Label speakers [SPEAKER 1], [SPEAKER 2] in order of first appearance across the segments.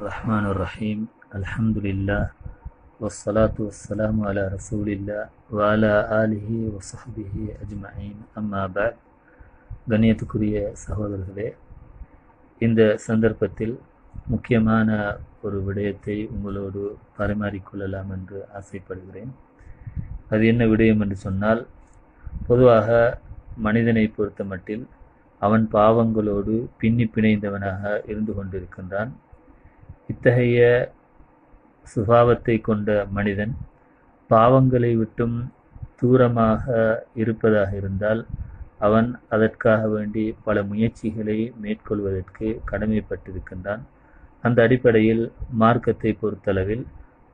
[SPEAKER 1] الرحمن الرحيم الحمد لله والصلاة والسلام على رسول الله وعلى آله وصحبه أجمعين أما بعد கண்ணியத்துக்குரிய சகோதரர்களே இந்த சந்தர்ப்பத்தில் முக்கியமான ஒரு விடயத்தை உங்களோடு பரிமாறிக்கொள்ளலாம் என்று ஆசைப்படுகிறேன் அது என்ன விடயம் என்று சொன்னால் பொதுவாக மனிதனை பொறுத்த மட்டில் அவன் பாவங்களோடு பின்னி பிணைந்தவனாக இருந்து கொண்டிருக்கின்றான் இத்தகைய சுபாவத்தை கொண்ட மனிதன் பாவங்களை விட்டும் தூரமாக இருப்பதாக இருந்தால் அவன் அதற்காக வேண்டி பல முயற்சிகளை மேற்கொள்வதற்கு கடமைப்பட்டிருக்கின்றான். அந்த அடிப்படையில் மார்க்கத்தை பொறுத்தளவில்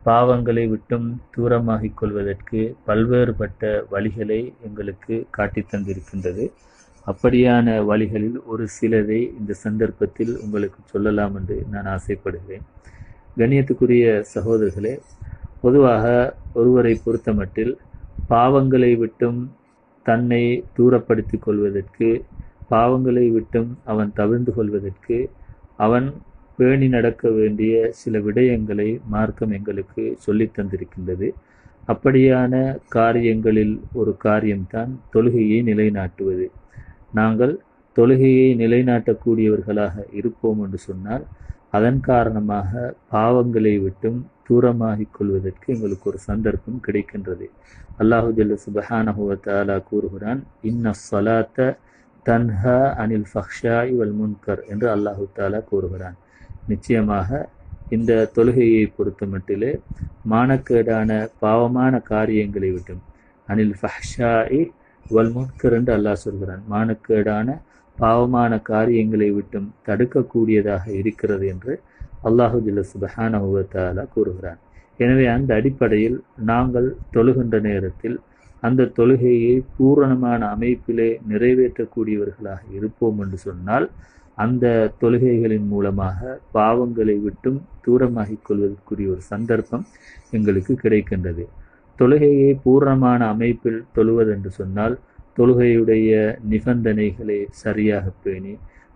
[SPEAKER 1] பாவங்களை விட்டும் தூரமாகிக் கொள்வதற்கு பல்வேறுபட்ட வழிகளை எங்களுக்கு காட்டித் தந்திருக்கின்றது. அப்படியான வழிகளில் ஒரு சிலதை இந்த சந்தர்ப்பத்தில் உங்களுக்கு சொல்லலாம் என்று நான் ஆசைப்படுகிறேன். கண்ணியத்துக்குரிய சகோதரர்களே பொதுவாக ஒருவரை பொறுத்தமட்டில் பாவங்களை விட்டும் தன்னை தூரப்படுத்திக் கொள்வதற்கு பாவங்களை விட்டும் அவன் தவிர்ந்து கொள்வதற்கு அவன் பேணி நடக்க வேண்டிய சில விடயங்களை மார்க்கம் எங்களுக்கு சொல்லித் தந்திருக்கின்றது. அப்படியான காரியங்களில் ஒரு காரியம்தான் தொழுகையை நிலைநாட்டுவது. நாங்கள் தொழுகையை நிலைநாட்டக்கூடியவர்களாக இருப்போம் என்று சொன்னால் அதன் காரணமாக பாவங்களை விட்டும் தூரமாகிக் கொள்வதற்கு எங்களுக்கு ஒரு சந்தர்ப்பம் கிடைக்கின்றது. அல்லாஹு ஜல்ல சுபஹானஹுவத்தாலா கூறுகிறான் இன்ன சலாத்த தன்ஹா அனில் ஃபக்ஷா இவல் முன்கர் என்று அல்லாஹு தாலா கூறுகிறான். நிச்சயமாக இந்த தொழுகையை பொறுத்த மட்டிலே மானக்கேடான பாவமான காரியங்களை விட்டும் அனில் ஃபஹ்ஷாஇ வல் முன்கர் அல்லாஹ் சொல்கிறான். மானக்கேடான பாவமான காரியங்களை விட்டும் தடுக்கக்கூடியதாக இருக்கிறது என்று அல்லாஹு ஜில்ல சுபஹானஹுவத்தாலா கூறுகிறான். எனவே அந்த அடிப்படையில் நாங்கள் தொழுகின்ற நேரத்தில் அந்த தொழுகையை பூரணமான அமைப்பிலே நிறைவேற்றக்கூடியவர்களாக இருப்போம் என்று சொன்னால் அந்த தொழுகைகளின் மூலமாக பாவங்களை விட்டும் தூரமாகிக் கொள்வதற்குரிய ஒரு சந்தர்ப்பம் எங்களுக்கு கிடைக்கின்றது. தொழுகையை பூரணமான அமைப்பில் தொழுவதென்று சொன்னால் தொழுகையுடைய நிபந்தனைகளை சரியாக பேணி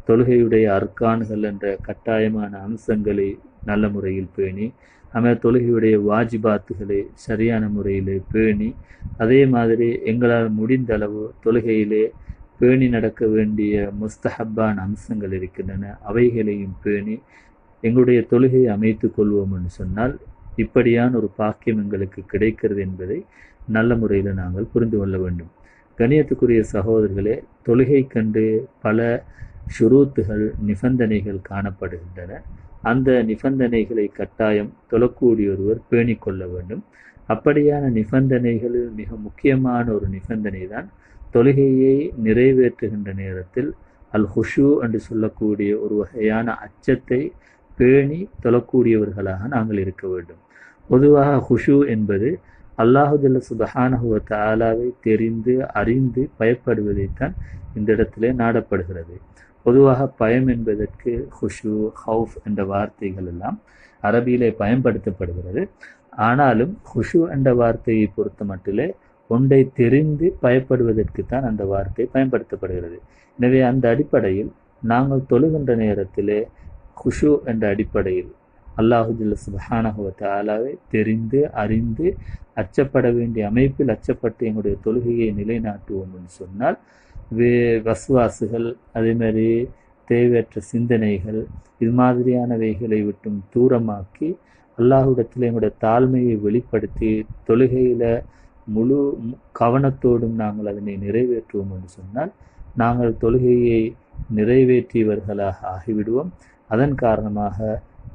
[SPEAKER 1] தொழுகையுடைய அர்க்கான்கள் என்ற கட்டாயமான அம்சங்களை நல்ல முறையில் பேணி நம்ம தொழுகையுடைய வாஜிபாத்துகளை சரியான முறையிலே பேணி அதே மாதிரி எங்களால் முடிந்த அளவு தொழுகையிலே பேணி நடக்க வேண்டிய முஸ்தஹப்பான அம்சங்கள் இருக்கின்றன அவைகளையும் பேணி எங்களுடைய தொழுகையை அமைத்து கொள்வோம் என்று சொன்னால் இப்படியான ஒரு பாக்கியம் எங்களுக்கு கிடைக்கிறது என்பதை நல்ல முறையில் நாங்கள் புரிந்து கொள்ள வேண்டும். கணியத்துக்குரிய சகோதரர்களே தொழுகை கண்டு பல ஷுரூத்துகள் நிபந்தனைகள் காணப்படுகின்றன. அந்த நிபந்தனைகளை கட்டாயம் தொழக்கூடிய ஒருவர் பேணிக்கொள்ள வேண்டும். அப்படியான நிபந்தனைகளில் மிக முக்கியமான ஒரு நிபந்தனை தான் தொழுகையை நிறைவேற்றுகின்ற நேரத்தில் அல் ஹுஷு என்று சொல்லக்கூடிய ஒரு வகையான அச்சத்தை பேணி தொழக்கூடியவர்களாக நாங்கள் இருக்க வேண்டும். பொதுவாக ஹுஷு என்பது அல்லாஹுல்ல சுபஹானஹுவ தாலாவை தெரிந்து அறிந்து பயப்படுவதைத்தான் இந்த இடத்திலே நாடப்படுகிறது. பொதுவாக பயம் என்பதற்கு ஹுஷு ஹவுஃப் என்ற வார்த்தைகள் எல்லாம் அரபியிலே பயன்படுத்தப்படுகிறது. ஆனாலும் ஹுஷு என்ற வார்த்தையை பொறுத்த மட்டிலே ஒன்றை தெரிந்து பயப்படுவதற்கு தான் அந்த வார்த்தை பயன்படுத்தப்படுகிறது. எனவே அந்த அடிப்படையில் நாங்கள் தொழுகின்ற நேரத்திலே குஷு என்ற அடிப்படையில் அல்லாஹுல்ல சுபஹானஹுவத்த ஆலாவை தெரிந்து அறிந்து அச்சப்பட வேண்டிய அமைப்பில் அச்சப்பட்டு எங்களுடைய தொழுகையை நிலைநாட்டுவோம் என்று சொன்னால் வே வசுவாசுகள் அதேமாதிரி தேவையற்ற சிந்தனைகள் இது மாதிரியானவைகளை விட்டும் தூரமாக்கி அல்லாஹுடத்தில் எங்களுடைய தாழ்மையை வெளிப்படுத்தி தொழுகையில் முழு கவனத்தோடும் நாங்கள் அதனை நிறைவேற்றுவோம் என்று சொன்னால் நாங்கள் தொழுகையை நிறைவேற்றியவர்களாக ஆகிவிடுவோம். அதன் காரணமாக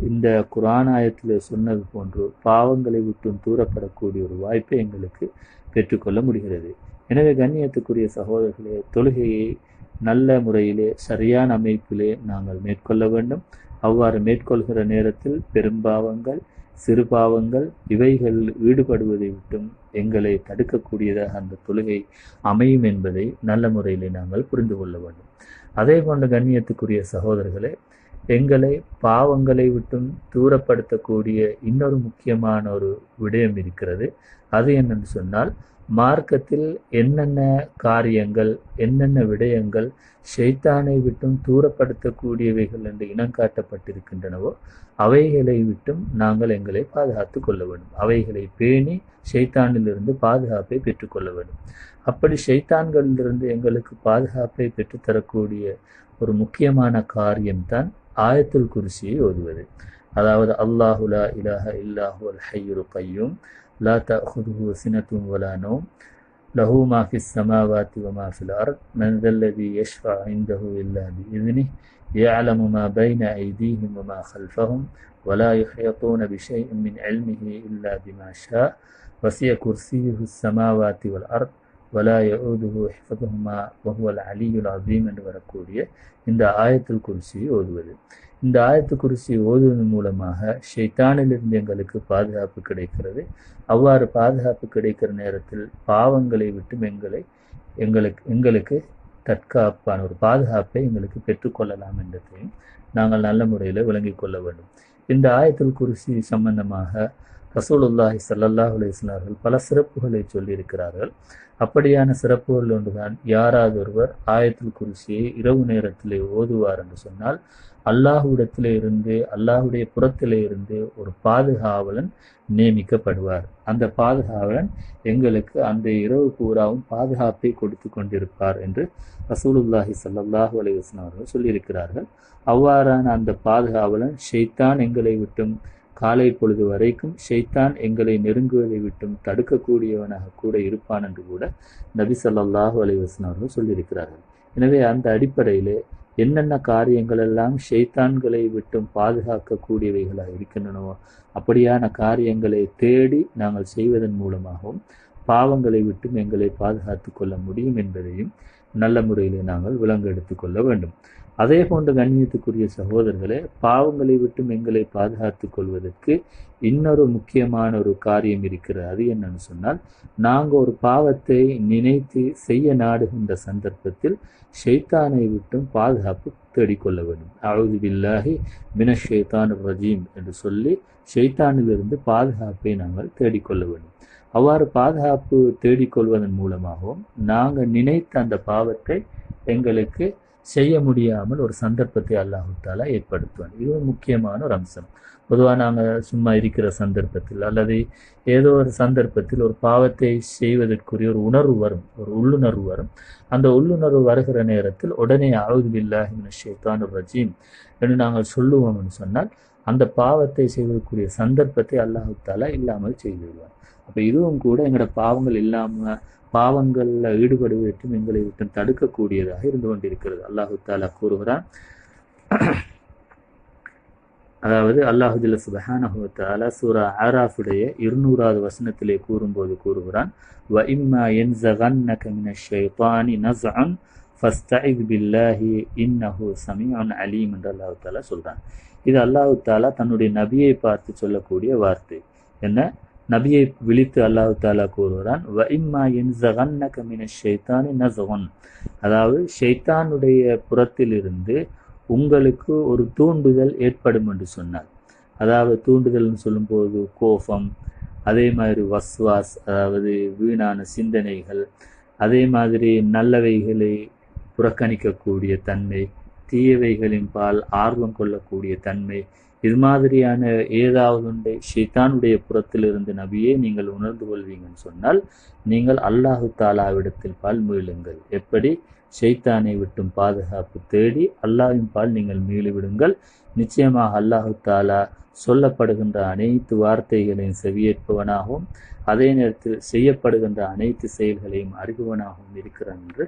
[SPEAKER 1] இந்த குரானாயத்தில் சொன்னது போன்று பாவங்களை விட்டும் தூரப்படக்கூடிய ஒரு வாய்ப்பை எங்களுக்கு பெற்றுக்கொள்ள முடிகிறது. எனவே கண்ணியத்துக்குரிய சகோதரர்களே தொழுகையை நல்ல முறையிலே சரியான அமைப்பிலே நாங்கள் மேற்கொள்ள வேண்டும். அவ்வாறு மேற்கொள்கிற நேரத்தில் பெரும்பாவங்கள் சிறு பாவங்கள் இவைகள் ஈடுபடுவதை விட்டும் எங்களை தடுக்கக்கூடியதாக அந்த தொழுகை அமையும் என்பதை நல்ல முறையில் நாங்கள் புரிந்து கொள்ள வேண்டும். அதே போன்ற கண்ணியத்துக்குரிய சகோதரர்களே எங்களை பாவங்களை விட்டும் தூரப்படுத்தக்கூடிய இன்னொரு முக்கியமான ஒரு விடயம் இருக்கிறது. அது என்னன்னு சொன்னால் மார்க்கத்தில் என்னென்ன காரியங்கள் என்னென்ன விடயங்கள் ஷைத்தானை விட்டும் தூரப்படுத்தக்கூடியவைகள் என்று இனங்காட்டப்பட்டிருக்கின்றனவோ அவைகளை விட்டும் நாங்கள் எங்களை பாதுகாத்து கொள்ள வேண்டும். அவைகளை பேணி ஷைத்தானிலிருந்து பாதுகாப்பை பெற்றுக்கொள்ள வேண்டும். அப்படி ஷைத்தான்களிலிருந்து எங்களுக்கு பாதுகாப்பை பெற்றுத்தரக்கூடிய ஒரு முக்கியமான காரியம்தான் ஆயத்துல் குருசியை ஓதுவது அதாவது அல்லாஹுலா இலாஹ இல்லாஹு அல் ஹையுரு கையும் லா தஹுதுஹு சினத்தும் வலா நோம் லஹு மா ஃபி السماوات وما في الأرض من ذا الذي يشفع عنده إلا بإذنه يعلم ما بين أيديهم وما خلفهم ولا يحيطون بشيء من علمه إلا بما شاء وسع كرسيه السماوات والأرض வலா யகுதுஹு ஹிஃபதுஹுமா வஹுவல் அலியுல் அசீம் என்று வரக்கூடிய இந்த ஆயத்துல் குருசியை ஓதுவது. இந்த ஆயத்து குருசி ஓதுவதன் மூலமாக ஷைத்தானிலிருந்து எங்களுக்கு பாதுகாப்பு கிடைக்கிறது. அவ்வாறு பாதுகாப்பு கிடைக்கிற நேரத்தில் பாவங்களை விட்டும் எங்களை எங்களுக்கு எங்களுக்கு தற்காப்பான ஒரு பாதுகாப்பை எங்களுக்கு பெற்றுக்கொள்ளலாம் என்றதையும் நாங்கள் நல்ல முறையில் விளங்கிக் கொள்ள வேண்டும். இந்த ஆயத்தில் குருசி சம்பந்தமாக ரசூலுல்லாஹி சல்லல்லாஹ் அலிஸ்லார்கள் பல சிறப்புகளை சொல்லியிருக்கிறார்கள். அப்படியான சிறப்புகள் ஒன்றுதான் யாராவது ஒருவர் ஆயத்தில் குறிச்சியை இரவு நேரத்திலே ஓதுவார் என்று சொன்னால் அல்லாஹுவிடத்திலே இருந்து அல்லாஹுடைய புறத்திலே இருந்து ஒரு பாதுகாவலன் நியமிக்கப்படுவார். அந்த பாதுகாவலன் எங்களுக்கு அந்த இரவு பூராவும் பாதுகாப்பை கொடுத்து கொண்டிருப்பார் என்று ரசூலுல்லாஹி சல்லாஹூ அலைவாஸ்லாம் அவர்கள் சொல்லியிருக்கிறார்கள். அவ்வாறான அந்த பாதுகாவலன் ஷெய்தான் எங்களை விட்டும் காலை பொழுது வரைக்கும் ஷெய்தான் எங்களை நெருங்குவதை விட்டும் தடுக்கக்கூடியவனாக கூட இருப்பான் என்று கூட நபி சல்லாஹூ அலைவாஸ்லாம் அவர்கள் சொல்லியிருக்கிறார்கள். எனவே அந்த அடிப்படையில் என்னென்ன காரியங்கள் எல்லாம் ஷெய்தான்களை விட்டும் பாதுகாக்கக்கூடியவைகளாக இருக்கின்றனவோ அப்படியான காரியங்களை தேடி நாங்கள் செய்வதன் மூலமாகவும் பாவங்களை விட்டும் எங்களை பாதுகாத்து கொள்ள முடியும் என்பதையும் நல்ல முறையிலே நாங்கள் விலங்கு எடுத்துக்கொள்ள வேண்டும். அதே போன்ற கண்ணியத்துக்குரிய சகோதரர்களே பாவங்களை விட்டும் எங்களை பாதுகாத்து கொள்வதற்கு இன்னொரு முக்கியமான ஒரு காரியம் இருக்கிறது அது என்னன்னு சொன்னால் நாங்கள் ஒரு பாவத்தை நினைத்து செய்ய நாடுகின்ற சந்தர்ப்பத்தில் ஷெய்தானை விட்டும் பாதுகாப்பு தேடிக்கொள்ள வேண்டும். அழுது பில்லாஹி மின ஷெய்தான் ரஜீம் என்று சொல்லி ஷெய்தானிலிருந்து பாதுகாப்பை நாங்கள் தேடிக்கொள்ள வேண்டும். அவ்வாறு பாதுகாப்பு தேடிக்கொள்வதன் மூலமாகவும் நாங்கள் நினைத்த அந்த பாவத்தை எங்களுக்கு செய்ய முடியாமல் ஒரு சந்தர்ப்பத்தை அல்லாஹுத்தாலா ஏற்படுத்துவான். இது ஒரு முக்கியமான ஒரு அம்சம். பொதுவாக நாங்கள் சும்மா இருக்கிற சந்தர்ப்பத்தில் அல்லது ஏதோ ஒரு சந்தர்ப்பத்தில் ஒரு பாவத்தை செய்வதற்குரிய ஒரு உணர்வு வரும் ஒரு உள்ளுணர்வு வரும். அந்த உள்ளுணர்வு வருகிற நேரத்தில் உடனே அவுதுபில்லாஹிமின் ஷேத்தான் ரஜீம் என்று நாங்கள் சொல்லுவோம்னு சொன்னால் அந்த பாவத்தை செய்வதற்குரிய சந்தர்ப்பத்தை அல்லாஹால இல்லாமல் செய்துவிடுவார் அப்போ இதுவும் கூட எங்களோட பாவங்கள் இல்லாமல் பாவங்களில் ஈடுபடுவதற்கும் எங்களை விட்டு தடுக்கக்கூடியதாக இருந்து கொண்டிருக்கிறது. அல்லாஹு தாலா கூறுகிறான். அதாவது அல்லாஹுல்ல சுபஹானஹுத்தாலா சூரா ஆராஃபுடைய இருநூறாவது வசனத்திலே கூறும்போது கூறுகிறான். வ இம்மா என் ஜகன் நகமின ஷைத்தானி நசான் ஃபஸ்தஇத் பில்லாஹி இன்னஹு சமீஉன் அலீம் என்று அல்லாஹு தாலா சொல்கிறான் இது அல்லாஹு தாலா தன்னுடைய நபியை பார்த்து சொல்லக்கூடிய வார்த்தை. என்ன? நபியை விழித்து அல்லாஹு தாலா கூறுகிறான் வ இம்மா என் ஜகன்னக மின ஷைத்தானி நஸ்அன் அதாவது ஷெய்தானுடைய புறத்திலிருந்து உங்களுக்கு ஒரு தூண்டுதல் ஏற்படும் என்று சொன்னார். அதாவது தூண்டுதல்னு சொல்லும்போது கோபம் அதே மாதிரி வஸ்வாஸ் அதாவது வீணான சிந்தனைகள் அதே மாதிரி நல்லவைகளை புறக்கணிக்கக்கூடிய தன்மை தீயவைகளின் பால் ஆர்வம் கொள்ளக்கூடிய தன்மை இது மாதிரியான ஏதாவது ஒன்றை ஷைத்தானுடைய புறத்திலிருந்து நபியே நீங்கள் உணர்ந்து கொள்வீங்கன்னு சொன்னால் நீங்கள் அல்லாஹு தாலாவிடத்தில் பால் மீளுங்கள் எப்படி? ஷைத்தானை விட்டும் பாதுகாப்பு தேடி அல்லாவின் பால் நீங்கள் மீளிவிடுங்கள். நிச்சயமாக அல்லாஹு தாலா சொல்லப்படுகின்ற அனைத்து வார்த்தைகளையும் செவியேற்பவனாகவும் அதே நேரத்தில் செய்யப்படுகின்ற அனைத்து செயல்களையும் அறிபவனாகவும் இருக்கிறான் என்று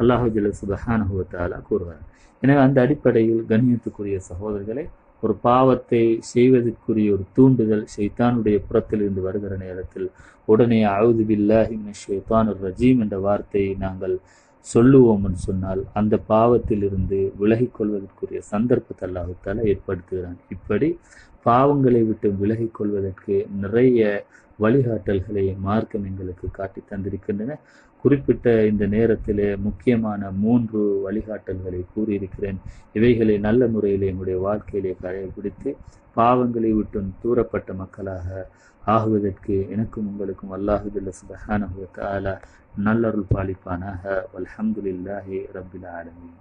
[SPEAKER 1] அல்லாஹு ஜல்ல சுபஹானுவத்தாலா கூறுகிறார் எனவே அந்த அடிப்படையில் கண்ணியத்துக்குரிய சகோதரர்களை ஒரு பாவத்தை செய்வதற்குரிய ஒரு தூண்டுதல் ஷைத்தானுடைய புறத்திலிருந்து வருகிற நேரத்தில் உடனே அவுது பில்லாஹி ஷைத்தான் ரஜீம் என்ற வார்த்தையை நாங்கள் சொல்லுவோம்னு சொன்னால் அந்த பாவத்திலிருந்து விலகிக் கொள்வதற்குரிய சந்தர்ப்பத்தை அல்லாஹுத்தால ஏற்படுத்துகிறான். இப்படி பாவங்களை விட்டு விலகிக் கொள்வதற்கு நிறைய வழிகாட்டல்களை மார்க்கம் எங்களுக்கு காட்டி தந்திருக்கின்றன. குறிப்பிட்ட இந்த நேரத்திலே முக்கியமான மூன்று வழிகாட்டல்களை கூறியிருக்கிறேன். இவைகளை நல்ல முறையில் எங்களுடைய வாழ்க்கையிலே கடைபிடித்து பாவங்களை விட்டும் தூரப்பட்ட மக்களாக ஆகுவதற்கு எனக்கும் உங்களுக்கும் அல்லாஹுல்ல சுபஹான நல்லருள் பாலிப்பானாக. அலமதுல்லாஹி ரப்பில் ஆலமீன்.